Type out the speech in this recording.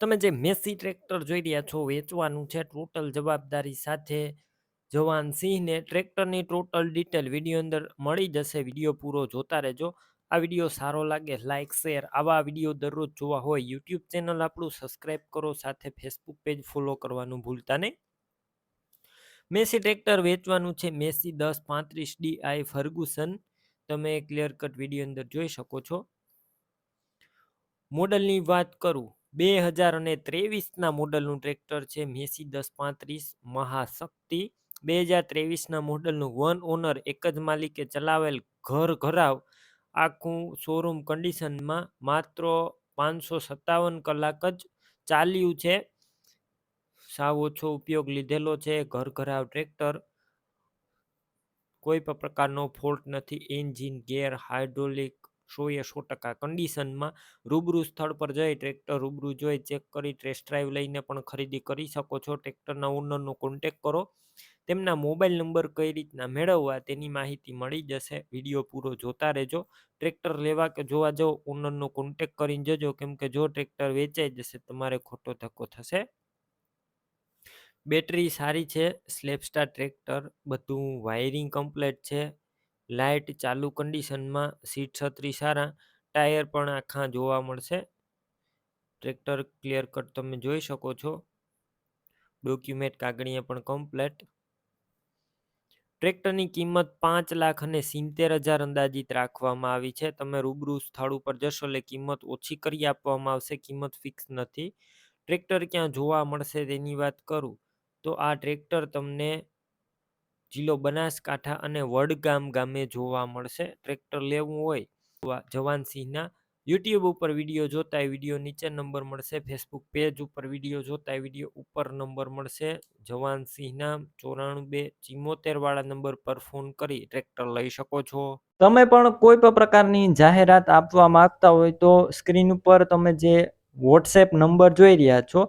તમે જે Massey tractor જોઈ રહ્યા છો, વેચવાનું છે ટોટલ જવાબદારી સાથે. જવાન સિંહને ટ્રેક્ટરની ટોટલ ડિટેલ વીડિયો અંદર મળી જશે. વીડિયો પૂરો જોતા રહેજો. આ વીડિયો સારો લાગે લાઇક શેર, આવા વીડિયો દરરોજ જોવા હોય યુટ્યુબ ચેનલ આપણું સબસ્ક્રાઈબ કરો, સાથે ફેસબુક પેજ ફોલો કરવાનું ભૂલતા નહીં. મેસી ટ્રેક્ટર વેચવાનું છે, મેસી દસ પાંત્રીસ ડી આઈ ફર્ગુસન. તમે ક્લિયર કટ વીડિયો અંદર જોઈ શકો છો. મોડલની વાત કરું. બે હજાર અને ત્રેવીસના મોડલનું ટ્રેક્ટર છે મેસી દસ પાંત્રીસ મહાશક્તિ. બે હજાર ત્રેવીસના મોડલનું વન ઓનર એક જ માલિકે ચલાવેલ ઘર ઘરાવ. આખું શોરૂમ કન્ડિશનમાં માત્ર પાંચસો સત્તાવન કલાક જ ચાલ્યું છે. સાવ ઓછો ઉપયોગ લીધેલો છે ઘર ઘરાવ ટ્રેક્ટર. કોઈ પણ પ્રકારનો ફોલ્ટ નથી. એન્જિન ગેર હાઇડ્રોલિક સોએ સો ટકા કન્ડિશનમાં રૂબરૂ સ્થળ પર જઈ ટ્રેક્ટર રૂબરૂ જોઈ ચેક કરી ટેસ્ટ ડ્રાઈવ લઈને પણ ખરીદી કરી શકો છો. ટ્રેક્ટરના ઓનરનો કોન્ટેક કરો. તેમના મોબાઈલ નંબર કઈ રીતના મેળવવા તેની માહિતી મળી જશે. વીડિયો પૂરો જોતા રહેજો. ટ્રેક્ટર લેવા કે જોવા જાઓ ઓનરનો કોન્ટેક કરીને જજો. કેમ કે જો ટ્રેક્ટર વેચાઈ જશે, તમારે ખોટો ધક્કો થશે. બેટરી સારી છે. સ્લેપસ્ટાર ટ્રેક્ટર બધું વાયરિંગ કમ્પ્લેટ છે. લાઇટ ચાલુ કન્ડિશનમાં સીટ છત્રી સારા, ટાયર પણ આખા જોવા મળશે. ટ્રેક્ટર ક્લિયર કટ તમે જોઈ શકો છો. ડોક્યુમેન્ટ કાગળિયા પણ કમ્પ્લેટ. ટ્રેક્ટરની કિંમત પાંચ લાખ અને સિત્તેર હજાર અંદાજિત રાખવામાં આવી છે. તમે રૂબરૂ સ્થળ ઉપર જશો એટલે કિંમત ઓછી કરી આપવામાં આવશે, કિંમત ફિક્સ નથી. ટ્રેક્ટર ક્યાં જોવા મળશે તેની વાત કરું તો આ ટ્રેક્ટર તમને જિલ્લો બનાસકાંઠા અને વડગામ ગામે જોવા મળશે. ટ્રેક્ટર લેવું હોય જવાનસિંહના યુટ્યુબ ઉપર વીડિયો જોતા વીડિયો નીચે નંબર મળશે. ફેસબુક પેજ ઉપર વીડિયો જોતા વીડિયો ઉપર નંબર મળશે. જવાનસિંહના ચોરાણું બે ચિમોતેર વાળા નંબર પર ફોન કરી ટ્રેક્ટર લઈ શકો છો. તમે પણ કોઈ પણ પ્રકારની જાહેરાત આપવા માંગતા હોય તો સ્ક્રીન ઉપર તમે જે વોટ્સએપ નંબર જોઈ રહ્યા છો